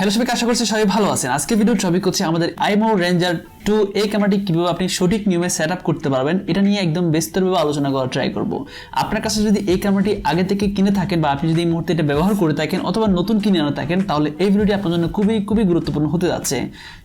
Hello সবাইকে আশা করছি সবাই ভালো আছেন। আজকে ভিডিও টপিক হচ্ছে আমাদের আইমো রেঞ্জার টু এই ক্যামেরাটি কীভাবে আপনি সঠিক নিয়মে সেট আপ করতে পারবেন, এটা নিয়ে একদম বিস্তরভাবে আলোচনা করার ট্রাই করব। আপনার কাছে যদি এই ক্যামেরাটি আগে থেকে কিনে থাকেন বা আপনি যদি এই মুহূর্তে এটা ব্যবহার করে থাকেন অথবা নতুন কিনে আনা থাকেন, তাহলে এই ভিডিওটি আপনার জন্য খুবই খুবই গুরুত্বপূর্ণ হতে যাচ্ছে।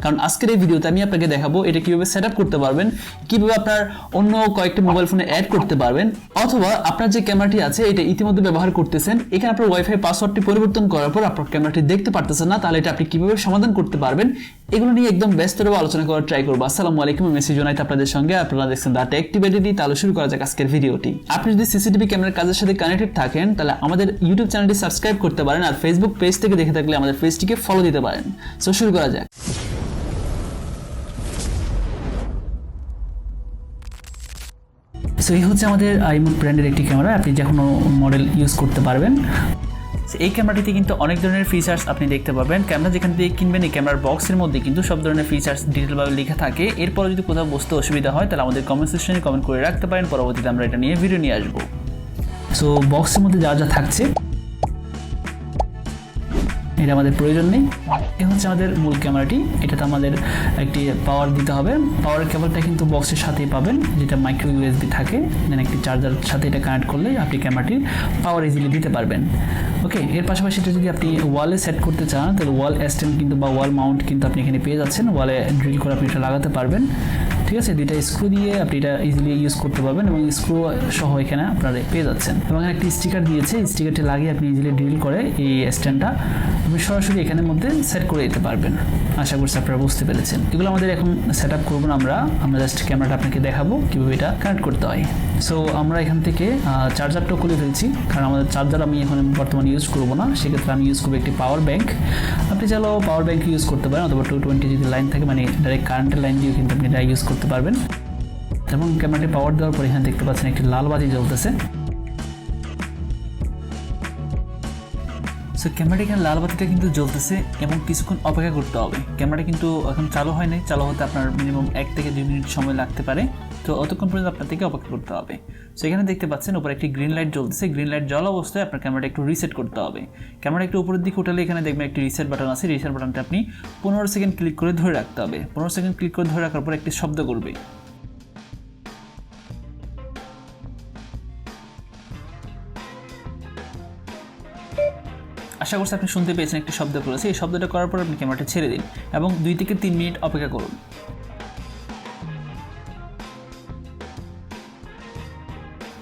কারণ আজকের এই ভিডিওতে আমি আপনাকে দেখাবো এটা কীভাবে সেট আপ করতে পারবেন, কীভাবে আপনার অন্য কয়েকটি মোবাইল ফোনে অ্যাড করতে পারবেন, অথবা আপনার যে ক্যামেরাটি আছে, এটা ইতিমধ্যে ব্যবহার করতেছেন, এখানে আপনার ওয়াইফাই পাসওয়ার্ডটি পরিবর্তন করার পর আপনার ক্যামেরাটি দেখতে পারতেছেন না, তাহলে এটা আপনি কীভাবে সমাধান করতে পারবেন, এগুলো নিয়ে একদম ব্যস্তভাবে আলোচনা করার ট্রাই করব। আসসালামু আলাইকুম মেসি জোনাইত আপনাদের সঙ্গে। আপনারা দেখছেন দ্য অ্যাক্টিভিটি তাহলে শুরু করা যাক আজকের ভিডিওটি। আপনি যদি সিসিটিভি ক্যামেরার কাজের সাথে কানেক্টেড থাকেন, তাহলে আমাদের ইউটিউব চ্যানেলটি সাবস্ক্রাইব করতে পারেন আর ফেসবুক পেজ থেকে দেখে থাকলে আমাদের পেজটিকে ফলো দিতে পারেন। সো শুরু করা যাক। সো এই হচ্ছে আমাদের আইমুড ব্র্যান্ডের একটি ক্যামেরা আপনি যে কোনো মডেল ইউজ করতে পারবেন। এই ক্যামেরাটিতে কিন্তু অনেক ধরনের ফিচার্স আপনি দেখতে পাবেন। ক্যামেরা যেখান থেকে কিনবেন, এই ক্যামেরার বক্সের মধ্যে কিন্তু সব ধরনের ফিচার্স ডিটেলভাবে লেখা থাকে। এরপরে যদি কোথাও বসতে অসুবিধা হয়, তাহলে আমাদের কমেন্ট সেকশনে কমেন্ট করে রাখতে পারেন। পরবর্তীতে আমরা এটা নিয়ে ভিডিও নিয়ে আসব। সো বক্সের মধ্যে যা যা থাকছে এটা আমাদের প্রয়োজন নেই। এ হচ্ছে আমাদের মূল ক্যামেরাটি। এটাতে আমাদের একটি পাওয়ার দিতে হবে। পাওয়ার কেবলটা কিন্তু বক্সের সাথেই পাবেন, যেটা মাইক্রো ইউএসবি থাকে। দেন একটি চার্জার সাথে এটা কানেক্ট করলে আপনি ক্যামেরাটির পাওয়ার ইজিলি দিতে পারবেন। ওকে এর পাশাপাশি এটা যদি আপনি ওয়ালে সেট করতে চান, তাহলে ওয়াল স্ট্যান্ড কিন্তু বা ওয়াল মাউন্ট কিন্তু আপনি এখানে পেয়ে যাচ্ছেন। ওয়ালে ড্রিল করে আপনি এটা লাগাতে পারবেন। ঠিক আছে, দুইটা স্ক্রু দিয়ে আপনি এটা ইজিলি ইউজ করতে পারবেন এবং স্ক্রু সহ এখানে আপনারা পেয়ে যাচ্ছেন। এবং একটি স্টিকার দিয়েছে স্টিকারটি লাগিয়ে আপনি ইজিলি ডিল করে এই স্ট্যান্ডটা আপনি সরাসরি এখানের মধ্যে সেট করে দিতে পারবেন। আশা করছি আপনারা বুঝতে পেরেছেন। এগুলো আমাদের এখন সেট আপ করব আমরা আমরা জাস্ট ক্যামেরাটা আপনাকে দেখাবো কীভাবে এটা কানেক্ট করতে হয়। সো আমরা এখান থেকে চার্জারটাও খুলে ফেলছি। কারণ আমাদের চার্জার আমি এখন বর্তমানে ইউজ করব না। সেক্ষেত্রে আমি ইউজ করব একটি পাওয়ার ব্যাংক আপনি চাইলেও পাওয়ার ব্যাঙ্ক ইউজ করতে পারেন, অথবা টু টোয়েন্টি যদি লাইন থাকে মানে ডাইরেক্ট কারেন্টের লাইন দিয়েও কিন্তু আপনি ইউজ করতে পারবেন। এবং ক্যামেরাটি পাওয়ার দেওয়ার পর এখানে দেখতে পাচ্ছেন একটি লাল বাতি জ্বলতেছে। সো ক্যামেরাটি এখানে লাল বাতিটা কিন্তু জ্বলতেছে এবং কিছুক্ষণ অপেক্ষা করতে হবে। ক্যামেরাটা কিন্তু এখন চালু হয় নাই। চালু হতে আপনার মিনিমাম এক থেকে দুই মিনিট সময় লাগতে পারে। তো অতক্ষণ পর্যন্ত আপনার থেকে অপেক্ষা করতে হবে। সো এখানে দেখতে পাচ্ছেন উপরে একটি গ্রিন লাইট জ্বলতেছে। গ্রিন লাইট জ্বলা অবস্থায় আপনার ক্যামেরাটা একটু রিসেট করতে হবে। ক্যামেরা একটু উপরের দিকে উঠালে এখানে দেখবেন একটি রিসেট বাটন আছে। রিসেট বাটনটা আপনি পনেরো সেকেন্ড ক্লিক করে ধরে রাখতে হবে। পনেরো সেকেন্ড ক্লিক করে ধরে রাখার পর একটি শব্দ করবে আশা করছি আপনি শুনতে পেয়েছেন একটি শব্দ করেছে। এই শব্দটা করার পর আপনি ক্যামেরাটা ছেড়ে দিন এবং দুই থেকে তিন মিনিট অপেক্ষা করুন।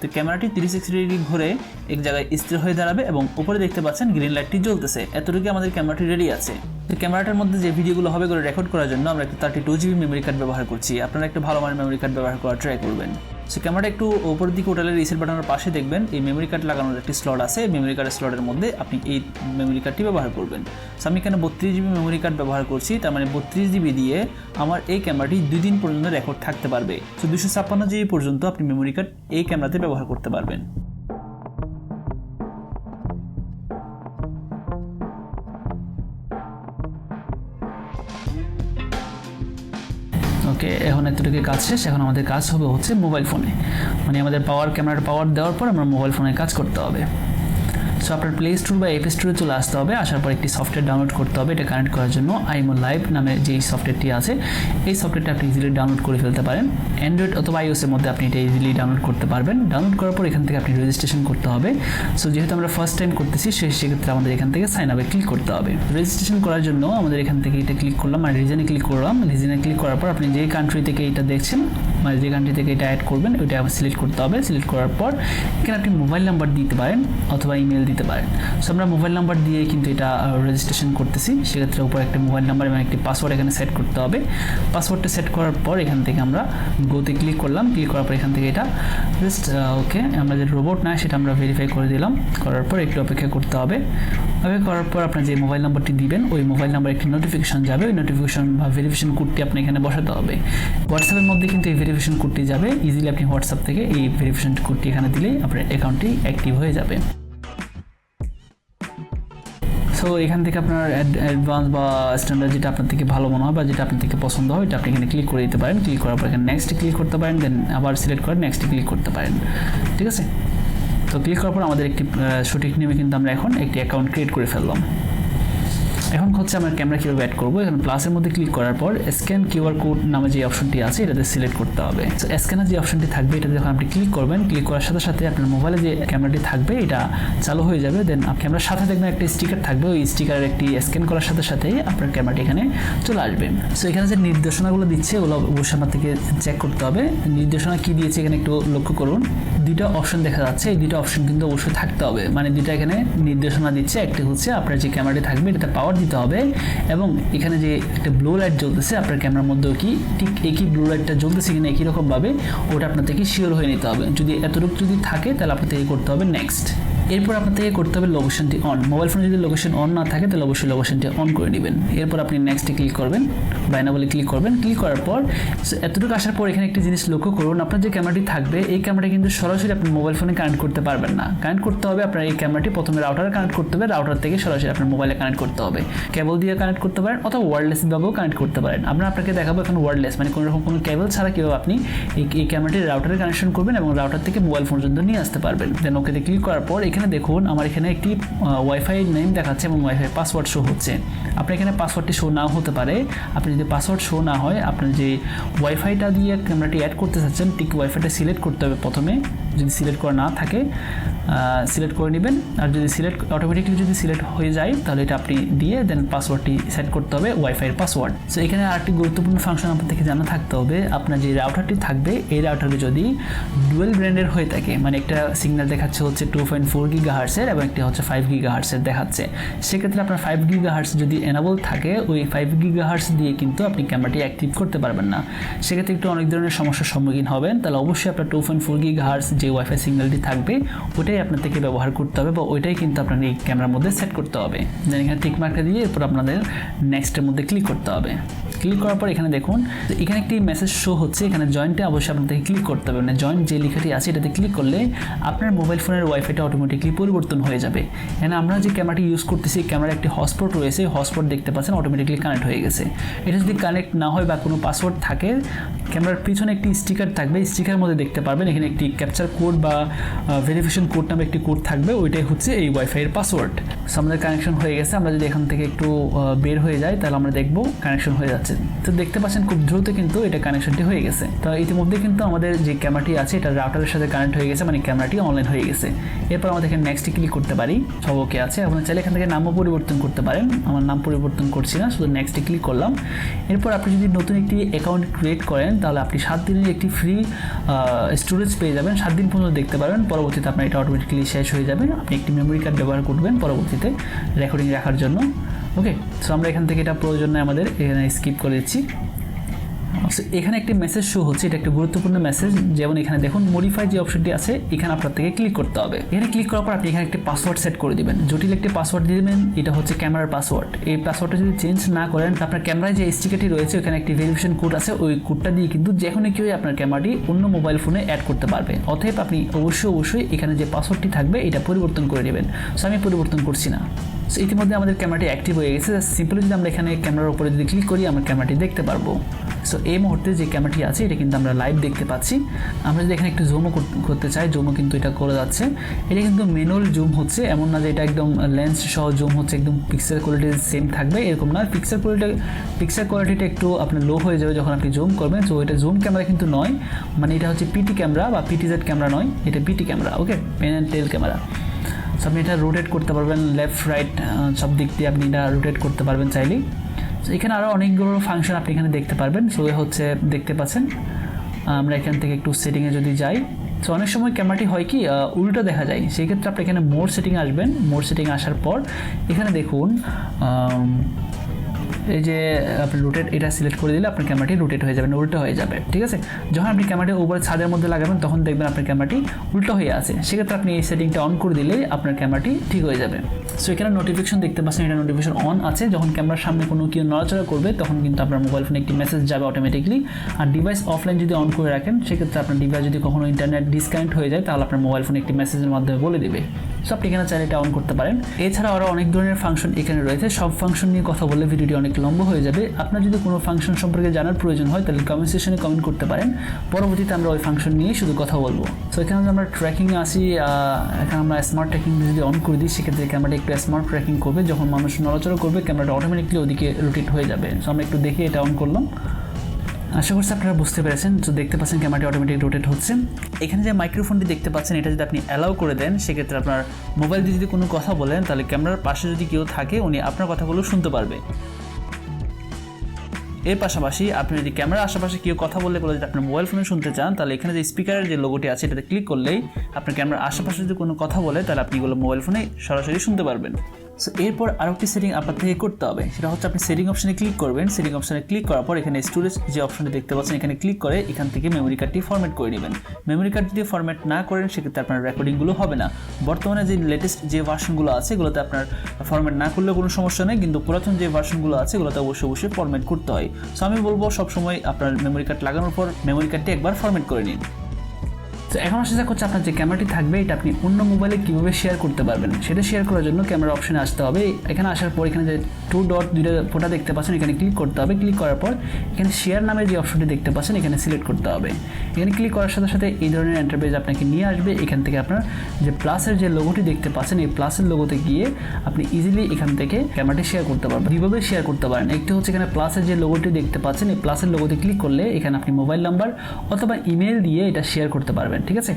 তো ক্যামেরাটি তিরিশ সিক্সটি ডিগ্রি ঘুরে এক জায়গায় স্থির হয়ে দাঁড়াবে এবং উপরে দেখতে পাচ্ছেন গ্রিন লাইটটি জ্বলতেছে। এতটুকু আমাদের ক্যামেরাটি রেডি আছে। তো ক্যামেরাটার মধ্যে যে ভিডিওগুলো হবে করে রেকর্ড করার জন্য আমরা একটা thirty two GB memory card ব্যবহার করছি। আপনারা একটা ভালো মানের মেমোরি কার্ড ব্যবহার করার ট্রাই করবেন। সো ক্যামেরাটা একটু ওপর দিকে উঠালে রিসেট বাটনের পাশে দেখবেন এই মেমোরি কার্ড লাগানোর একটি স্লট আছে। মেমোরি কার্ডের স্লটের মধ্যে আপনি এই মেমোরি কার্ডটি ব্যবহার করবেন। সো আমি এখানে বত্রিশ জিবি মেমোরি কার্ড ব্যবহার করছি। তার মানে বত্রিশ জিবি দিয়ে আমার এই ক্যামেরাটি দুই দিন পর্যন্ত রেকর্ড থাকতে পারবে। সো দুশো ছাপ্পান্ন জিবি পর্যন্ত আপনি মেমোরি কার্ড এই ক্যামেরাতে ব্যবহার করতে পারবেন। ওকে এখন এতটুকু কাজ শেষ, এখন আমাদের কাজ হবে হচ্ছে মোবাইল ফোনে মানে আমাদের পাওয়ার ক্যামেরার পাওয়ার দেওয়ার পর আমরা মোবাইল ফোনে কাজ করতে হবে। সো আপনার প্লে স্টোর বা অ্যাপ স্টোরে চলে আসতে হবে। আসার পর একটি সফটওয়্যার ডাউনলোড করতে হবে। এটা কানেক্ট করার জন্য আইমো লাইভ নামে যেই সফটওয়্যারটি আছে, এই সফটওয়্যারটা আপনি ইজিলি ডাউনলোড করে ফেলতে পারেন। অ্যান্ড্রয়েড অথবা আইওসের মধ্যে আপনি এটা ইজিলি ডাউনলোড করতে পারবেন। ডাউনলোড করার পর এখান থেকে আপনি রেজিস্ট্রেশন করতে হবে। সো যেহেতু আমরা ফার্স্ট টাইম করতেছি সেই সেক্ষেত্রে আমাদের এখান থেকে সাইন আপে ক্লিক করতে হবে। রেজিস্ট্রেশন করার জন্য আমাদের এখান থেকে এটা ক্লিক করলাম। আর রিজনে ক্লিক করলাম। রিজনে ক্লিক করার পর আপনি যে কান্ট্রি থেকে এটা দেখছেন মানে যে কান্ট্রি থেকে এটা অ্যাড করবেন, ওইটা সিলেক্ট করতে হবে। সিলেক্ট করার পর এখানে আপনি মোবাইল নাম্বার দিতে পারেন অথবা ইমেল দিতে পারেন। সো আমরা মোবাইল নাম্বার দিয়ে কিন্তু এটা রেজিস্ট্রেশন করতেছি। সেক্ষেত্রে উপর একটা মোবাইল নাম্বার এবং একটি পাসওয়ার্ড এখানে সেট করতে হবে। পাসওয়ার্ডটা সেট করার পর এখান থেকে আমরা গোতে ক্লিক করলাম। ক্লিক করার পর এখান থেকে এটা জাস্ট ওকে আমরা যে রোবট না সেটা আমরা ভেরিফাই করে দিলাম। করার পর একটু অপেক্ষা করতে হবে। অপেক্ষা করার পর আপনার যে মোবাইল নাম্বারটি দিবেন, ওই মোবাইল নাম্বার একটি নোটিফিকেশন যাবে। ওই নোটিফিকেশন বা ভেরিফিকেশন কোডটি আপনি এখানে বসাতে হবে। হোয়াটসঅ্যাপের মধ্যে কিন্তু এই ভেরিফিকেশন কোডটি যাবে ইজিলি আপনি হোয়াটসঅ্যাপ থেকে এই ভেরিফিকেশন কোডটি এখানে দিলে আপনার অ্যাকাউন্টটি অ্যাক্টিভ হয়ে যাবে। সো এখান থেকে আপনার অ্যাডভান্স বা স্ট্যান্ডার্ড যেটা আপনার থেকে ভালো মনে হয় বা যেটা আপনার থেকে পছন্দ হয় এটা আপনি এখানে ক্লিক করে দিতে পারেন। ক্লিক করার পর এখানে নেক্সট ক্লিক করতে পারেন দেন আবার সিলেক্ট করে নেক্সট ক্লিক করতে পারেন। ঠিক আছে? তো ক্লিক করার পর আমাদের একটি সঠিক নিয়মে কিন্তু আমরা এখন একটি অ্যাকাউন্ট ক্রিয়েট করে ফেললাম। এখন হচ্ছে আমরা ক্যামেরা কীভাবে অ্যাড করব? এখানে প্লাসের মধ্যে ক্লিক করার পর স্ক্যান কিউআর কোড নামে যে অপশনটি আছে, এটাতে সিলেক্ট করতে হবে। তো স্ক্যানার যে অপশনটি থাকবে, এটাতে যখন আপনি ক্লিক করবেন ক্লিক করার সাথে সাথে আপনার মোবাইলে যে ক্যামেরাটি থাকবে, এটা চালু হয়ে যাবে। দেন ক্যামেরার সাথে দেখবেন একটা স্টিকার থাকবে। ওই স্টিকারের একটি স্ক্যান করার সাথে সাথেই আপনার ক্যামেরাটি এখানে চলে আসবে। সো এখানে যে নির্দেশনাগুলো দিচ্ছে, ওগুলো অবশ্যই আমার থেকে চেক করতে হবে। নির্দেশনা কি দিয়েছে, এখানে একটু লক্ষ্য করুন। দুইটা অপশন দেখা যাচ্ছে। এই দুইটা অপশন কিন্তু অবশ্যই থাকতে হবে। মানে দুইটা এখানে নির্দেশনা দিচ্ছে। একটি হচ্ছে আপনার যে ক্যামেরাটি থাকবে, এটাতে পাওয়ার দিতে হবে। এবং এখানে যে একটা ব্লু লাইট জ্বলতেছে, আপনার ক্যামেরার মধ্যেও কি, ঠিক একই ব্লু লাইটটা জ্বলতেছে কিনা একই রকমভাবে, ওটা আপনার থেকে শিওর হয়ে নিতে হবে। যদি এতটুকু যদি থাকে, তাহলে আপনার থেকে করতে হবে নেক্সট এরপর আপনার থেকে করতে হবে লোকেশনটি অন মোবাইল ফোনে যদি লোকেশন অন না থাকে, তাহলে অবশ্যই লোকেশনটি অন করে নেবেন এরপর আপনি নেক্সটে ক্লিক করবেন বাইনা বলে ক্লিক করবেন। ক্লিক করার পর এতটুকু আসার পর এখানে একটি জিনিস লক্ষ্য করুন, আপনার যে ক্যামেরাটি থাকবে, এই ক্যামেরাটি কিন্তু সরাসরি আপনি মোবাইল ফোনে কানেক্ট করতে পারবেন না। কানেক্ট করতে হবে আপনার এই ক্যামেরাটি প্রথমে রাউটারে কানেক্ট করতে হবে রাউটার থেকে সরাসরি আপনার মোবাইলে কানেক্ট করতে হবে। কেবল দিয়ে কানেক্ট করতে পারেন অথবা ওয়ারলেসভাবেও কানেক্ট করতে পারেন। আমরা আপনাকে দেখাবো এখন ওয়ারলেস মানে কোনো রকম কোনো কেবল ছাড়া কেউ আপনি এই ক্যামেরাটি রাউটারে কানেকশন করবেন এবং রাউটার থেকে মোবাইল ফোন পর্যন্ত নিয়ে আসতে পারবেন। দেন ওকেতে ক্লিক করার পর এখানে দেখুন, আমার এখানে একটি ওয়াইফাই নেম দেখাচ্ছে এবং ওয়াইফাই পাসওয়ার্ড শো হচ্ছে। আপনার এখানে পাসওয়ার্ডটি শো নাও হতে পারে। আপনি যদি পাসওয়ার্ড শো না হয়, আপনার যে ওয়াইফাইটা দিয়ে ক্যামেরাটি অ্যাড করতে চাচ্ছেন, ঠিক ওয়াইফাইটা সিলেক্ট করতে হবে প্রথমে। যদি সিলেক্ট করা না থাকে সিলেক্ট করে নেবেন। আর যদি সিলেক্ট অটোমেটিকলি যদি সিলেক্ট হয়ে যায়, তাহলে এটা আপনি দিয়ে দেন পাসওয়ার্ডটি সেট করতে হবে ওয়াইফাইয়ের পাসওয়ার্ড সো এখানে আরেকটি গুরুত্বপূর্ণ ফাংশন আপনার থেকে জানা থাকতে হবে। আপনার যে রাউটারটি থাকবে, এই রাউটারটি যদি ডুয়েল ব্র্যান্ডের হয়ে থাকে মানে একটা সিগন্যাল দেখাচ্ছে হচ্ছে টু পয়েন্ট ফোর গিগা হার্সের এবং একটি হচ্ছে ফাইভ গিগা হার্সের দেখাচ্ছে, সেক্ষেত্রে আপনার ফাইভ গিগা হার্স যদি এনাবল থাকে, ওই ফাইভ গিগা হার্স দিয়ে কিন্তু আপনি ক্যামেরাটি অ্যাক্টিভ করতে পারবেন না। সেক্ষেত্রে একটু অনেক ধরনের সমস্যার সম্মুখীন হবেন। তাহলে অবশ্যই আপনার two point four giga hertz যে ওয়াইফাই সিগন্যালটি থাকবে, ওটাই আপনার থেকে ব্যবহার করতে হবে বা ওইটাই কিন্তু আপনার এই ক্যামেরার মধ্যে সেট করতে হবে। যেন এখানে টিক মার্কটা দিয়ে এরপর আপনাদের নেক্সটের মধ্যে ক্লিক করতে হবে। ক্লিক করার পর এখানে দেখুন, এখানে একটি মেসেজ শো হচ্ছে, এখানে জয়েন্টে অবশ্যই আপনাদেরকে ক্লিক করতে হবে। মানে জয়েন্ট যে লেখাটি আছে, এটাতে ক্লিক করলে আপনার মোবাইল ফোনের ওয়াইফাইটা অটোমেটিকলি পরিবর্তন হয়ে যাবে। এখানে আমরা যে ক্যামেরাটি ইউজ করতেছি ক্যামেরার একটি হটস্পট রয়েছে হটস্পট দেখতে পাচ্ছেন অটোমেটিকলি কানেক্ট হয়ে গেছে। এটা যদি কানেক্ট না হয় বা কোনো পাসওয়ার্ড থাকে ক্যামেরার পিছনে একটি স্টিকার থাকবে স্টিকার মধ্যে দেখতে পারবেন, এখানে একটি ক্যাপচার কোড বা ভেরিফিকেশন কোড নামে একটি কোড থাকবে, ওইটাই হচ্ছে এই ওয়াইফাইয়ের পাসওয়ার্ড সো আমাদের কানেকশন হয়ে গেছে, আমরা যদি এখান থেকে একটু বের হয়ে যাই, তাহলে আমরা দেখব কানেকশন হয়ে যাচ্ছে তো দেখতে পাচ্ছেন খুব দ্রুত কিন্তু এটা কানেকশনটি হয়ে গেছে। তো ইতিমধ্যে কিন্তু আমাদের যে ক্যামেরাটি আছে, এটা রাউটারের সাথে কানেক্ট হয়ে গেছে মানে ক্যামেরাটি অনলাইন হয়ে গেছে। এরপর আমাদের এখানে নেক্সটে ক্লিক করতে পারি সব ওকে আছে। আপনার চাইলে এখান থেকে নামও পরিবর্তন করতে পারেন। আমার নাম পরিবর্তন করছি না, শুধু নেক্সটে ক্লিক করলাম। এরপর আপনি যদি নতুন একটি অ্যাকাউন্ট ক্রিয়েট করেন, তাহলে আপনি সাত দিনের একটি ফ্রি স্টোরেজ পেয়ে যাবেন। সাত দিন পর্যন্ত দেখতে পারবেন পরবর্তীতে আপনার এটা অটোমেটিক্যালি শেষ হয়ে যাবে। আপনি একটি মেমোরি কার্ড ব্যবহার করবেন পরবর্তীতে রেকর্ডিং রাখার জন্য। ওকে সো আমরা এখান থেকে এটা প্রয়োজন নয় আমাদের, এখানে স্কিপ করে দিচ্ছি। এখানে একটি মেসেজ শো হচ্ছে, এটা একটা গুরুত্বপূর্ণ মেসেজ যেমন এখানে দেখুন মডিফাই যে অপশনটি আছে, এখানে আপনার থেকে ক্লিক করতে হবে। এখানে ক্লিক করার পর আপনি এখানে একটি পাসওয়ার্ড সেট করে দিবেন। জটিল একটি পাসওয়ার্ড দিয়ে দেবেন, এটা হচ্ছে ক্যামেরার পাসওয়ার্ড এই পাসওয়ার্ডটা যদি চেঞ্জ না করেন আপনার ক্যামেরায় যে স্টিকারটি রয়েছে, ওখানে একটি ভেরিফিকেশন কোড আছে, ওই কোডটা দিয়ে কিন্তু যে কোনো কেউই আপনার ক্যামেরাটি অন্য মোবাইল ফোনে অ্যাড করতে পারবে। অতএব আপনি অবশ্যই অবশ্যই এখানে যে পাসওয়ার্ডটি থাকবে, এটা পরিবর্তন করে নেবেন। সো আমি পরিবর্তন করছি না। সো ইতিমধ্যে আমাদের ক্যামেরাটি অ্যাক্টিভ হয়ে গেছে। সিম্পলি যদি আমরা এখানে ক্যামেরার উপরে যদি ক্লিক করি, আমরা ক্যামেরাটি দেখতে পারব। সো এই মুহূর্তে যে ক্যামেরাটি আছে, এটা কিন্তু আমরা লাইভ দেখতে পাচ্ছি। আমরা যদি এখানে একটু জুমও করতে চাই জুমও কিন্তু এটা করে যাচ্ছে। এটা কিন্তু ম্যানুয়াল জুম হচ্ছে, এমন না যে এটা একদম লেন্স সহ জুম হচ্ছে, একদম পিক্সেল কোয়ালিটি সেম থাকবে, এরকম না পিক্সেল কোয়ালিটি পিক্সেল কোয়ালিটিটা একটু আপনার লো হয়ে যাবে যখন আপনি জুম করবেন। সো এটা জুম ক্যামেরা কিন্তু নয় মানে এটা হচ্ছে পিটি ক্যামেরা বা পিটিজেড ক্যামেরা নয়, এটা PT camera okay pan and tilt camera আপনি এটা রোটেট করতে পারবেন লেফট রাইট সব দিক দিয়ে আপনি এটা রোটেট করতে পারবেন চাইলেই। সো এখানে আরও অনেকগুলো ফাংশন আপনি এখানে দেখতে পারবেন। সো হচ্ছে দেখতে পাচ্ছেন আমরা এখান থেকে একটু সেটিংয়ে যদি যাই। সো অনেক সময় ক্যামেরাটি হয় কি উল্টো দেখা যায়। সেই ক্ষেত্রে আপনি এখানে মোর সেটিং আসবেন। মোর সেটিং আসার পর, এখানে দেখুন এই যে, আপনি রোটেট এটা সিলেক্ট করে দিলে আপনার ক্যামেরাটি রোটেট হয়ে যাবে, না উল্টো হয়ে যাবে, ঠিক আছে? যখন আপনি ক্যামেরাটি উপরে ছাদের মধ্যে লাগাবেন, তখন দেখবেন আপনার ক্যামেরাটি উল্টো হয়ে আছে। সেক্ষেত্রে আপনি এই সেটিংটা অন করে দিলেই আপনার ক্যামেরাটি ঠিক হয়ে যাবে। সো এখানে নোটিফিকেশন দেখতে পাচ্ছেন, এটা নোটিফিকেশন অন আছে। যখন ক্যামেরার সামনে কোনো কেউ নড়াচড়া করবে, তখন কিন্তু আপনার মোবাইল ফোনে একটি মেসেজ যাবে অটোমেটিকলি আর ডিভাইস অফলাইন যদি অন করে রাখেন, সেক্ষেত্রে আপনার ডিভাইস যদি কখনো ইন্টারনেট ডিসকানেক্ট হয়ে যায়, তাহলে আপনার মোবাইল ফোনে একটি মেসেজের মাধ্যমে বলে দিবে। সো আপনি এখানে চাইলে এটা অন করতে পারেন। এছাড়া আরও অনেক ধরনের ফাংশন এখানে রয়েছে। সব ফাংশন নিয়ে কথা বললে ভিডিওটি অনেক লম্বা হয়ে যাবে। আপনার যদি কোনো ফাংশন সম্পর্কে জানার প্রয়োজন হয়, তাহলে কমেন্ট সেকশনে কমেন্ট করতে পারেন। পরবর্তীতে আমরা ওই ফাংশন নিয়ে শুধু কথা বলব। সো এখানে যদি আমরা ট্র্যাকিংয়ে আসি এখানে আমরা স্মার্ট ট্র্যাকিং যদি অন করে দিই, সেক্ষেত্রে ক্যামেরাটা একটু স্মার্ট ট্র্যাকিং করবে। যখন মানুষ নড়াচড়া করবে ক্যামেরাটা অটোমেটিকলি ওদিকে রোটেট হয়ে যাবে। সো আমরা একটু দেখে এটা অন করলাম। আশা করছি আপনারা বুঝতে পেরেছেন। তো দেখতে পাচ্ছেন ক্যামেরাটি অটোমেটিক রোটেট হচ্ছে। এখানে যে মাইক্রোফোনটি দেখতে পাচ্ছেন, এটা যদি আপনি অ্যালাউ করে দেন, সেক্ষেত্রে আপনার মোবাইল দিয়ে যদি কোনো কথা বলেন, তাহলে ক্যামেরার পাশে যদি কেউ থাকে, উনি আপনার কথাগুলো শুনতে পারবে। এর পাশাপাশি আপনি যদি ক্যামেরার আশেপাশে কেউ কথা বললে, বলে যদি আপনার মোবাইল ফোনে শুনতে চান, তাহলে এখানে যে স্পিকারের যে লোগোটি আছে, এটাতে ক্লিক করলেই আপনার ক্যামেরার আশেপাশে যদি কোনো কথা বলে, তাহলে আপনি এগুলো মোবাইল ফোনে সরাসরি শুনতে পারবেন। সো এরপর আরও একটি সেটিং আপনার থেকে করতে হবে। সেটা হচ্ছে আপনি সেটিং অপশনে ক্লিক করবেন। সেটিং অপশনে ক্লিক করার পর এখানে স্টোরেজ যে অপশনটি দেখতে পাচ্ছেন, এখানে ক্লিক করে এখান থেকে মেমোরি কার্ডটি ফরম্যাট করে নেবেন। মেমোরি কার্ড যদি ফরম্যাট না করেন, সেক্ষেত্রে আপনার রেকর্ডিংগুলো হবে না। বর্তমানে যে লেটেস্ট যে ভার্সনগুলো আছে, এগুলোতে আপনার ফরম্যাট না করলেও কোনো সমস্যা নেই, কিন্তু পুরাতন যে ভার্সনগুলো আছে, এগুলোতে অবশ্যই অবশ্যই ফরম্যাট করতে হয়। সো আমি বলব সবসময় আপনার মেমোরি কার্ড লাগানোর পর মেমোরি কার্ডটি একবার ফরম্যাট করে নিন। তো এখন আসা যাক হচ্ছে আপনার যে ক্যামেরাটি থাকবে, এটা আপনি অন্য মোবাইলে কীভাবে শেয়ার করতে পারবেন? সেটা শেয়ার করার জন্য ক্যামেরা অপশনে আসতে হবে। এখানে আসার পর এখানে যে টু ডট দুইটা ফোটা দেখতে পাচ্ছেন, এখানে ক্লিক করতে হবে। ক্লিক করার পর এখানে শেয়ার নামের যে অপশনটি দেখতে পাচ্ছেন, এখানে সিলেক্ট করতে হবে। এখানে ক্লিক করার সাথে সাথে এই ধরনের এন্টারপ্রাইজ আপনাকে নিয়ে আসবে। এখান থেকে আপনার যে প্লাসের যে লোগোটি দেখতে পাচ্ছেন, এই প্লাসের লোগোতে গিয়ে আপনি ইজিলি এখান থেকে ক্যামেরাটি শেয়ার করতে পারবেন। কীভাবে শেয়ার করতে পারেন। একটি হচ্ছে এখানে প্লাসের যে লোগোটি দেখতে পাচ্ছেন, এই প্লাসের লোগোতে ক্লিক করলে এখানে আপনি মোবাইল নাম্বার অথবা ইমেল দিয়ে এটা শেয়ার করতে পারবেন। ঠিক আছে?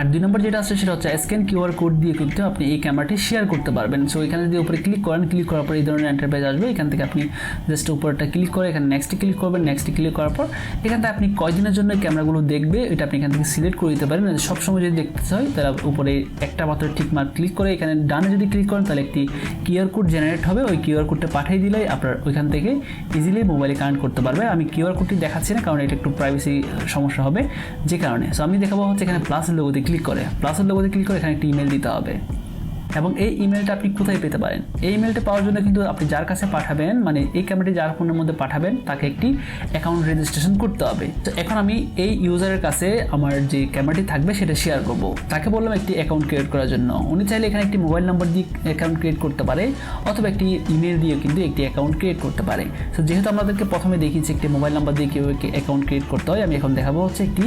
আর দুই নম্বর যেটা আছে সেটা হচ্ছে স্ক্যান কিউআর কোড দিয়ে কিন্তু আপনি এই ক্যামেরাটি শেয়ার করতে পারবেন। সো এখানে যদি উপরে ক্লিক করেন ক্লিক করার পর এই ধরনের এন্টারপ্রাইজ আসবে। এখান থেকে আপনি জাস্ট উপরটা ক্লিক করে, এখানে নেক্সটে ক্লিক করবেন। নেক্সটে ক্লিক করার পর এখান থেকে আপনি কয়দিনের জন্য ক্যামেরাগুলো দেখবে, এটা আপনি এখান থেকে সিলেক্ট করে দিতে পারেন সবসময় যদি দেখতে হয়, তাহলে উপরে একটা মাত্র ঠিক মার্ক ক্লিক করে এখানে ডানে যদি ক্লিক করেন, তাহলে একটি কিউআর কোড জেনারেট হবে। ওই কিউআর কোডটা পাঠিয়ে দিলেই আপনার ওইখান থেকে ইজিলি মোবাইলে কানেক্ট করতে পারবে। আমি কিউআর কোডটি দেখাচ্ছি না, কারণ এটা একটু প্রাইভেসি সমস্যা হবে যে কারণে। সো আমি দেখাবো হচ্ছে এখানে প্লাস লোগোতে ক্লিক করে। প্লাসের লোগোতে ক্লিক করে এখানে একটি ইমেল দিতে হবে। এবং এই ইমেলটা আপনি কোথায় পেতে পারেন? এই ইমেলটা পাওয়ার জন্য কিন্তু আপনি যার কাছে পাঠাবেন মানে এই ক্যামেরাটি যার ফোনের মধ্যে পাঠাবেন, তাকে একটি অ্যাকাউন্ট রেজিস্ট্রেশন করতে হবে। তো এখন আমি এই ইউজারের কাছে আমার যে ক্যামেরাটি থাকবে, সেটা শেয়ার করব। তাকে বললাম একটি অ্যাকাউন্ট ক্রিয়েট করার জন্য। উনি চাইলে এখানে একটি মোবাইল নাম্বার দিয়ে অ্যাকাউন্ট ক্রিয়েট করতে পারে, অথবা একটি ইমেল দিয়ে কিন্তু একটি অ্যাকাউন্ট ক্রিয়েট করতে পারে। তো যেহেতু আমাদেরকে প্রথমে দেখিয়েছি একটি মোবাইল নাম্বার দিয়ে কীভাবে অ্যাকাউন্ট ক্রিয়েট করতে হয়, আমি এখন দেখাবো হচ্ছে একটি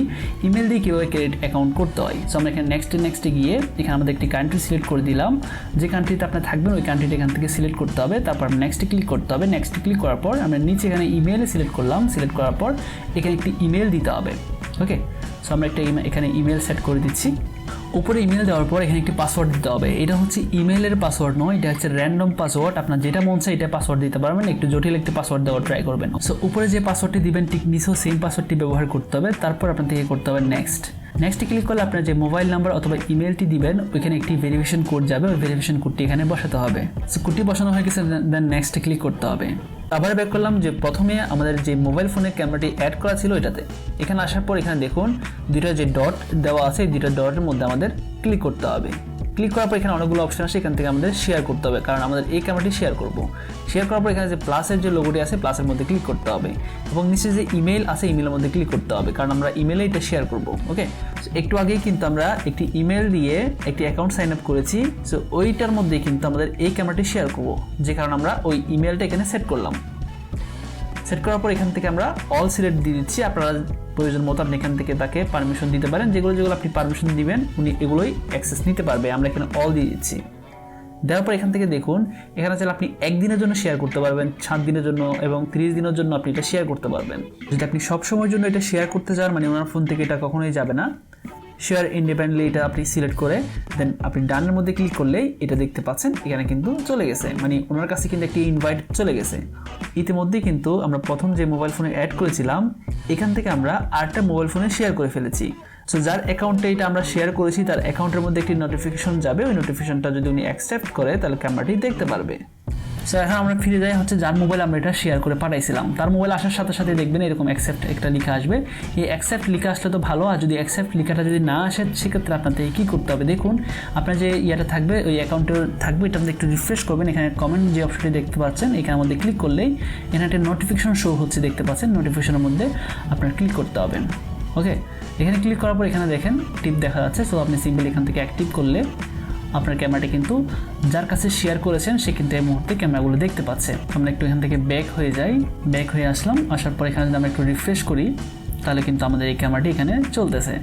ইমেল দিয়ে কীভাবে ক্রিয়েট অ্যাকাউন্ট করতে হয়। সো আমরা এখানে নেক্সটে নেক্সটে গিয়ে এখানে আমাদের একটি কান্ট্রি সিলেক্ট করে দিলাম। যে কান্ট্রিতে আপনি থাকবেন, ওই কান্ট্রিটা এখান থেকে সিলেক্ট করতে হবে। তারপর নেক্সটে ক্লিক করতে হবে। নেক্সটে ক্লিক করার পর আমরা নিচে এখানে ইমেলে সিলেক্ট করলাম। সিলেক্ট করার পর এখানে একটি ইমেল দিতে হবে। ওকে সো আমরা একটা এখানে ইমেল সেট করে দিচ্ছি। উপরে ইমেল দেওয়ার পর এখানে একটি পাসওয়ার্ড দিতে হবে। এটা হচ্ছে ইমেলের পাসওয়ার্ড নয়, এটা হচ্ছে র্যান্ডম পাসওয়ার্ড আপনার যেটা মন চায় এটা পাসওয়ার্ড দিতে পারবেন। একটু জটিল একটি পাসওয়ার্ড দেওয়ার ট্রাই করবেন। সো উপরে যে পাসওয়ার্ডটি দিবেন, ঠিক নিচেও সেম পাসওয়ার্ডটি ব্যবহার করতে হবে। তারপর আপনার থেকে করতে হবে নেক্সট নেক্সটে ক্লিক করলে আপনার যে মোবাইল নাম্বার অথবা ইমেলটি দিবেন, ওইখানে একটি ভেরিফিকেশন কোড যাবে, ওই ভেরিফিকেশন কোডটি এখানে বসাতে হবে। কোডটি বসানো হয়ে গেছে দেন নেক্সটে ক্লিক করতে হবে। আবার ব্যাক করলাম যে প্রথমে আমাদের যে মোবাইল ফোনের ক্যামেরাটি অ্যাড করা ছিল এটাতে এখানে আসার পর এখানে দেখুন, দুইটা যে ডট দেওয়া আছে, এই দুইটা ডটের মধ্যে আমাদের ক্লিক করতে হবে। ক্লিক করার পর এখানে অনেকগুলো অপশন আছে, এখান থেকে আমাদের শেয়ার করতে হবে। কারণ আমাদের এই ক্যামেরাটি শেয়ার করব। শেয়ার করার পর এখানে যে প্লাসের যে লোগোটি আছে প্লাসের মধ্যে ক্লিক করতে হবে। এবং নিচে যে ইমেল আছে ইমেলের মধ্যে ক্লিক করতে হবে। কারণ আমরা ইমেলে এটা শেয়ার করব ওকে একটু আগেই কিন্তু আমরা একটি ইমেল দিয়ে একটি অ্যাকাউন্ট সাইন আপ করেছি। সো ওইটার মধ্যে কিন্তু আমাদের এই ক্যামেরাটি শেয়ার করব। যে কারণে আমরা ওই ইমেলটা এখানে সেট করলাম। সেট করার পর এখান থেকে আমরা অল সিলেক্ট দিয়ে দিচ্ছি। আপনারা প্রয়োজন মতো আপনি এখান থেকে তাকে পারমিশন দিতে পারেন। যেগুলো যেগুলো আপনি পারমিশন দিবেন, উনি এগুলোই অ্যাক্সেস নিতে পারবে। আমরা এখানে অল দিয়ে দিচ্ছি। দেওয়ার পর এখান থেকে দেখুন, এখানে চাইলে আপনি একদিনের জন্য শেয়ার করতে পারবেন, সাত দিনের জন্য এবং তিরিশ দিনের জন্য আপনি এটা শেয়ার করতে পারবেন। যদি আপনি সবসময়ের জন্য এটা শেয়ার করতে চান মানে ওনার ফোন থেকে এটা কখনোই যাবে না। শেয়ার ইন্ডিপেন্ডেন্টলি এটা আপনি সিলেক্ট করে দেন আপনি ডানের মধ্যে ক্লিক করলেই এটা দেখতে পাচ্ছেন, এখানে কিন্তু চলে গেছে। মানে ওনার কাছে কিন্তু একটি ইনভাইট চলে গেছে। ইতিমধ্যেই কিন্তু আমরা প্রথম যে মোবাইল ফোনে অ্যাড করেছিলাম, এখান থেকে আমরা আরেকটা মোবাইল ফোনে শেয়ার করে ফেলেছি। সো যার অ্যাকাউন্টে এটা আমরা শেয়ার করেছি, তার অ্যাকাউন্টের মধ্যে একটি নোটিফিকেশন যাবে। ওই নোটিফিকেশনটা যদি উনি অ্যাকসেপ্ট করে, তাহলে ক্যামেরাটি দেখতে পারবে। সো এখন আমরা ফিরে যাই হচ্ছে যার মোবাইল আমরা এটা শেয়ার করে পাঠাইছিলাম। তার মোবাইল আসার সাথে সাথে দেখবেন এরকম অ্যাকসেপ্ট একটা লেখা আসবে। এই অ্যাকসেপ্ট লেখা আসলে তো ভালো, আর যদি অ্যাকসেপ্ট লেখাটা যদি না আসে, সেক্ষেত্রে আপনাদের কী করতে হবে? দেখুন, আপনার যে ইয়েটা থাকবে, ওই অ্যাকাউন্টে থাকবে, এটা মধ্যে একটু রিফ্রেশ করবেন। এখানে কমেন্ট যে অপশনটি দেখতে পাচ্ছেন, এখানে মধ্যে ক্লিক করলেই এখানে একটা নোটিফিকেশন শো হচ্ছে দেখতে পাচ্ছেন। নোটিফিকেশনের মধ্যে আপনার ক্লিক করতে হবে। ওকে এখানে ক্লিক করার পর এখানে দেখেন টিপ দেখা যাচ্ছে। সো আপনি সিম্পল এখান থেকে অ্যাক্টিভ করলে আপনার ক্যামেরাটি কিন্তু যার কাছে শেয়ার করেছেন, সে কিন্তু এই মুহূর্তে ক্যামেরাগুলো দেখতে পাচ্ছে। আমরা একটু এখান থেকে ব্যাক হয়ে যাই। ব্যাক হয়ে আসলাম। আসার পর এখানে যদি আমরা একটু রিফ্রেশ করি, তাহলে কিন্তু আমাদের এই ক্যামেরাটি এখানে চলতেছে।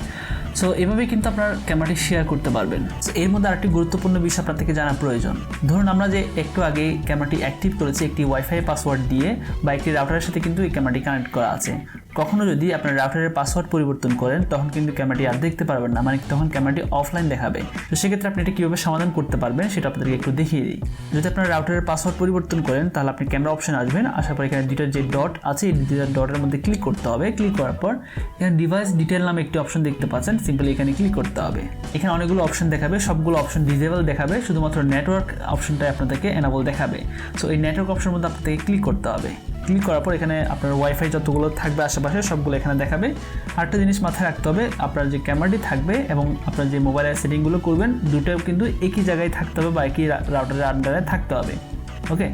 সো এভাবে কিন্তু আপনার ক্যামেরাটি শেয়ার করতে পারবেন। এর মধ্যে আরেকটি গুরুত্বপূর্ণ বিষয় আপনার থেকে জানা প্রয়োজন। ধরুন আমরা যে একটু আগে ক্যামেরাটি অ্যাক্টিভ করেছি, একটি ওয়াইফাই পাসওয়ার্ড দিয়ে বা একটি রাউটারের সাথে কিন্তু এই ক্যামেরাটি কানেক্ট করা আছে। কখনো যদি আপনার রাউটারের পাসওয়ার্ড পরিবর্তন করেন, তখন কিন্তু ক্যামেরাটি আর দেখতে পারবেন না মানে তখন ক্যামেরাটি অফলাইন দেখাবে। তো সেক্ষেত্রে আপনি এটা কীভাবে সমাধান করতে পারবেন, সেটা আপনাদেরকে একটু দেখিয়ে দিই। যদি আপনার রাউটারের পাসওয়ার্ড পরিবর্তন করেন, তাহলে আপনি ক্যামেরা অপশন আসবেন। আসার পর এখানে দুইটা যে ডট আছে, এই দুইটা ডটের মধ্যে ক্লিক করতে হবে। ক্লিক করার পর এখানে ডিভাইস ডিটেল নামে একটি অপশন দেখতে পাচ্ছেন সিম্পলি এখানে ক্লিক করতে হবে। এখানে অনেকগুলো অপশন দেখাবে, সবগুলো অপশন ডিজেবল দেখাবে, শুধুমাত্র নেটওয়ার্ক অপশনটাই আপনাদেরকে এনাবল দেখাবে। সো এই নেটওয়ার্ক অপশনের মধ্যে আপনাদেরকে ক্লিক করতে হবে। ক্লিক করার পর এখানে আপনার ওয়াইফাই যতগুলো থাকবে আশেপাশে সবগুলো এখানে দেখাবে। আরেকটা জিনিস মাথায় রাখতে হবে, আপনার যে ক্যামেরাটি থাকবে এবং আপনার যে মোবাইলের সেটিংগুলো করবেন, দুটোও কিন্তু একই জায়গায় থাকতে হবে বা একই রাউটারের আন্ডারে থাকতে হবে। ওকে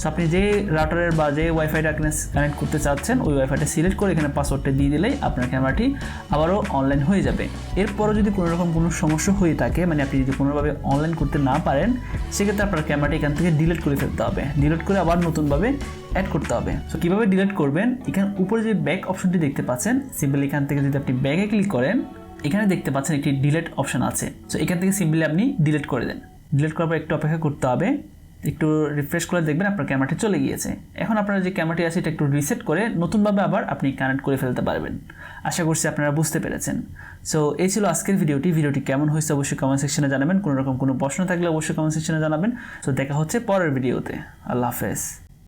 সো আপনি যে রাউটারের বা যে ওয়াইফাইটা কানেক্ট করতে চাচ্ছেন, ওই ওয়াইফাইটা সিলেক্ট করে এখানে পাসওয়ার্ডটা দিয়ে দিলেই আপনার ক্যামেরাটি আবারও অনলাইন হয়ে যাবে। এরপরও যদি কোনো রকম কোনো সমস্যা হয়ে থাকে মানে আপনি যদি কোনোভাবে অনলাইন করতে না পারেন, সেক্ষেত্রে আপনার ক্যামেরাটি এখান থেকে ডিলিট করে ফেলতে হবে। ডিলিট করে আবার নতুনভাবে অ্যাড করতে হবে। সো কীভাবে ডিলিট করবেন? এখানে উপরে যে ব্যাক অপশনটি দেখতে পাচ্ছেন সিম্পলি এখান থেকে যদি আপনি ব্যাগে ক্লিক করেন, এখানে দেখতে পাচ্ছেন একটি ডিলেট অপশন আছে। সো এখান থেকে সিম্পলি আপনি ডিলিট করে দেন। ডিলিট করার পর একটু অপেক্ষা করতে হবে। একটু রিফ্রেশ করে দেখবেন আপনার ক্যামেরাটি চলে গিয়েছে। এখন আপনার যে ক্যামেরাটি আছে, এটা একটু রিসেট করে নতুনভাবে আবার আপনি কানেক্ট করে ফেলতে পারবেন। আশা করছি আপনারা বুঝতে পেরেছেন। সো এই ছিল আজকের ভিডিওটি। ভিডিওটি কেমন হয়েছে অবশ্যই কমেন্ট সেকশনে জানাবেন। কোনো রকম কোনো প্রশ্ন থাকলে অবশ্যই কমেন্ট সেকশনে জানাবেন। সো দেখা হচ্ছে পরের ভিডিওতে আল্লাহ হাফেজ।